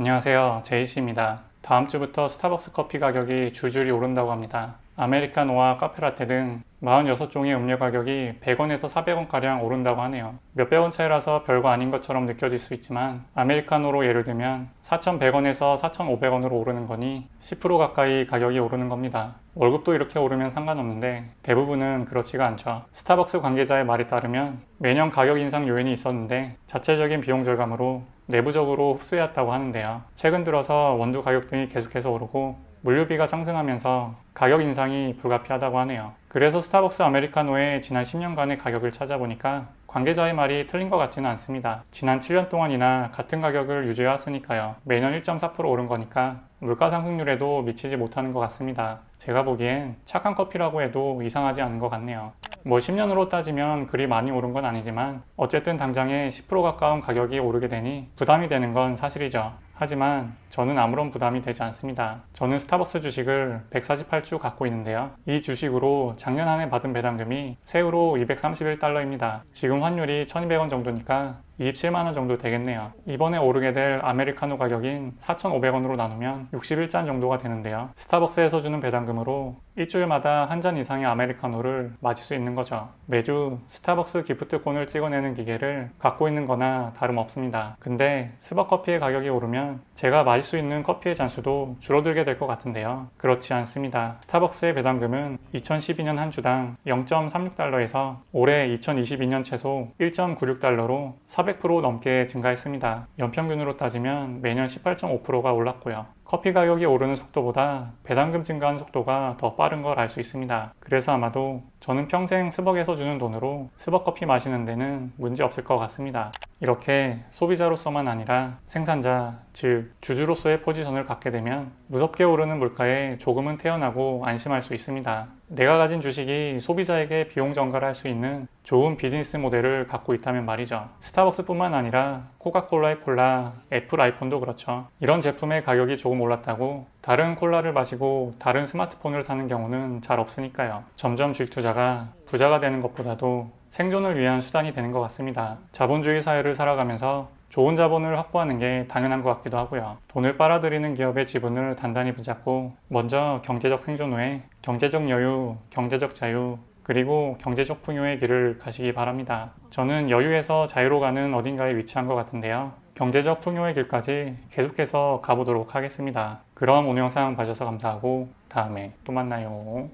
안녕하세요. 제이씨입니다. 다음 주부터 스타벅스 커피 가격이 줄줄이 오른다고 합니다. 아메리카노와 카페라테 등 46종의 음료 가격이 100원에서 400원가량 오른다고 하네요. 몇백 원 차이라서 별거 아닌 것처럼 느껴질 수 있지만 아메리카노로 예를 들면 4,100원에서 4,500원으로 오르는 거니 10% 가까이 가격이 오르는 겁니다. 월급도 이렇게 오르면 상관없는데 대부분은 그렇지가 않죠. 스타벅스 관계자의 말에 따르면 매년 가격 인상 요인이 있었는데 자체적인 비용 절감으로 내부적으로 흡수해왔다고 하는데요. 최근 들어서 원두 가격 등이 계속해서 오르고 물류비가 상승하면서 가격 인상이 불가피하다고 하네요. 그래서 스타벅스 아메리카노의 지난 10년간의 가격을 찾아보니까 관계자의 말이 틀린 것 같지는 않습니다. 지난 7년 동안이나 같은 가격을 유지해왔으니까요. 매년 1.4% 오른 거니까 물가 상승률에도 미치지 못하는 것 같습니다. 제가 보기엔 착한 커피라고 해도 이상하지 않은 것 같네요. 뭐 10년으로 따지면 그리 많이 오른 건 아니지만 어쨌든 당장에 10% 가까운 가격이 오르게 되니 부담이 되는 건 사실이죠. 하지만 저는 아무런 부담이 되지 않습니다. 저는 스타벅스 주식을 148주 갖고 있는데요. 이 주식으로 작년 한 해 받은 배당금이 세후로 231달러입니다. 지금 환율이 1200원 정도니까 27만 원 정도 되겠네요. 이번에 오르게 될 아메리카노 가격인 4,500원으로 나누면 61잔 정도가 되는데요. 스타벅스에서 주는 배당금으로 일주일마다 한 잔 이상의 아메리카노를 마실 수 있는 거죠. 매주 스타벅스 기프트콘을 찍어내는 기계를 갖고 있는 거나 다름없습니다. 근데 스벅커피의 가격이 오르면 제가 마실 수 있는 커피의 잔수도 줄어들게 될 것 같은데요. 그렇지 않습니다. 스타벅스의 배당금은 2012년 한 주당 0.36달러에서 올해 2022년 최소 1.96달러로 400% 넘게 증가했습니다. 연평균으로 따지면 매년 18.5%가 올랐고요. 커피 가격이 오르는 속도보다 배당금 증가하는 속도가 더 빠른 걸 알 수 있습니다. 그래서 아마도 저는 평생 스벅에서 주는 돈으로 스벅 커피 마시는 데는 문제 없을 것 같습니다. 이렇게 소비자로서만 아니라 생산자, 즉 주주로서의 포지션을 갖게 되면 무섭게 오르는 물가에 조금은 태어나고 안심할 수 있습니다. 내가 가진 주식이 소비자에게 비용 전가를 할 수 있는 좋은 비즈니스 모델을 갖고 있다면 말이죠. 스타벅스뿐만 아니라 코카콜라의 콜라, 애플 아이폰도 그렇죠. 이런 제품의 가격이 조금 올랐다고 다른 콜라를 마시고 다른 스마트폰을 사는 경우는 잘 없으니까요. 점점 주식 투자가 부자가 되는 것보다도 생존을 위한 수단이 되는 것 같습니다. 자본주의 사회를 살아가면서 좋은 자본을 확보하는 게 당연한 것 같기도 하고요. 돈을 빨아들이는 기업의 지분을 단단히 붙잡고 먼저 경제적 생존 후에 경제적 여유, 경제적 자유, 그리고 경제적 풍요의 길을 가시기 바랍니다. 저는 여유에서 자유로 가는 어딘가에 위치한 것 같은데요. 경제적 풍요의 길까지 계속해서 가보도록 하겠습니다. 그럼 오늘 영상 봐주셔서 감사하고 다음에 또 만나요.